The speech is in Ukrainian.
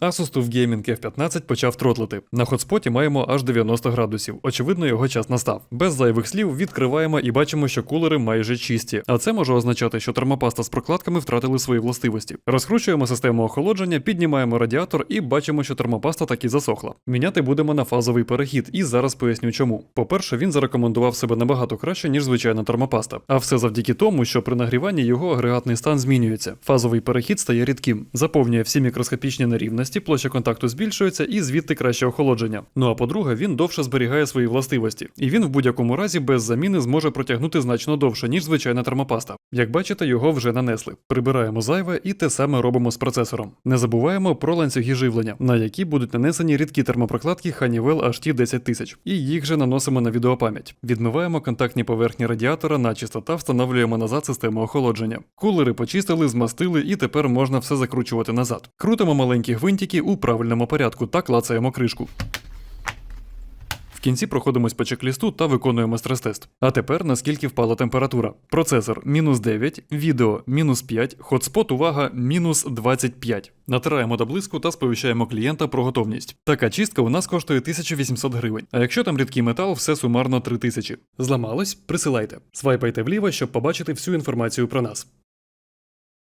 Asus TUF Gaming F15 почав тротлити. На хотспоті маємо аж 90 градусів. Очевидно, його час настав. Без зайвих слів відкриваємо і бачимо, що кулери майже чисті. А це може означати, що термопаста з прокладками втратили свої властивості. Розкручуємо систему охолодження, піднімаємо радіатор і бачимо, що термопаста таки засохла. Міняти будемо на фазовий перехід, і зараз поясню чому. По-перше, він зарекомендував себе набагато краще, ніж звичайна термопаста. А все завдяки тому, що при нагріванні його агрегатний стан змінюється. Фазовий перехід стає рідким, заповнює всі мікроскопічні нерівності, площа контакту збільшується і звідти краще охолодження. Ну а по-друге, він довше зберігає свої властивості, і він в будь-якому разі без заміни зможе протягнути значно довше, ніж звичайна термопаста. Як бачите, його вже нанесли. Прибираємо зайве і те саме робимо з процесором. Не забуваємо про ланцюги живлення, на які будуть нанесені рідкі термопрокладки Honeywell HT 10000, і їх же наносимо на відеопам'ять. Відмиваємо контактні поверхні радіатора начисто та встановлюємо назад систему охолодження. Кулери почистили, змастили, і тепер можна все закручувати назад. Крутимо маленькі гвинтики у правильному порядку та клацаємо кришку. В кінці проходимось по чек-лісту та виконуємо стрес-тест. А тепер наскільки впала температура. Процесор мінус 9, відео мінус 5, хотспот увага мінус 25. Натираємо до блиску та сповіщаємо клієнта про готовність. Така чистка у нас коштує 1800 гривень. А якщо там рідкий метал, все сумарно 3000. Зламалось? Присилайте. Свайпайте вліво, щоб побачити всю інформацію про нас.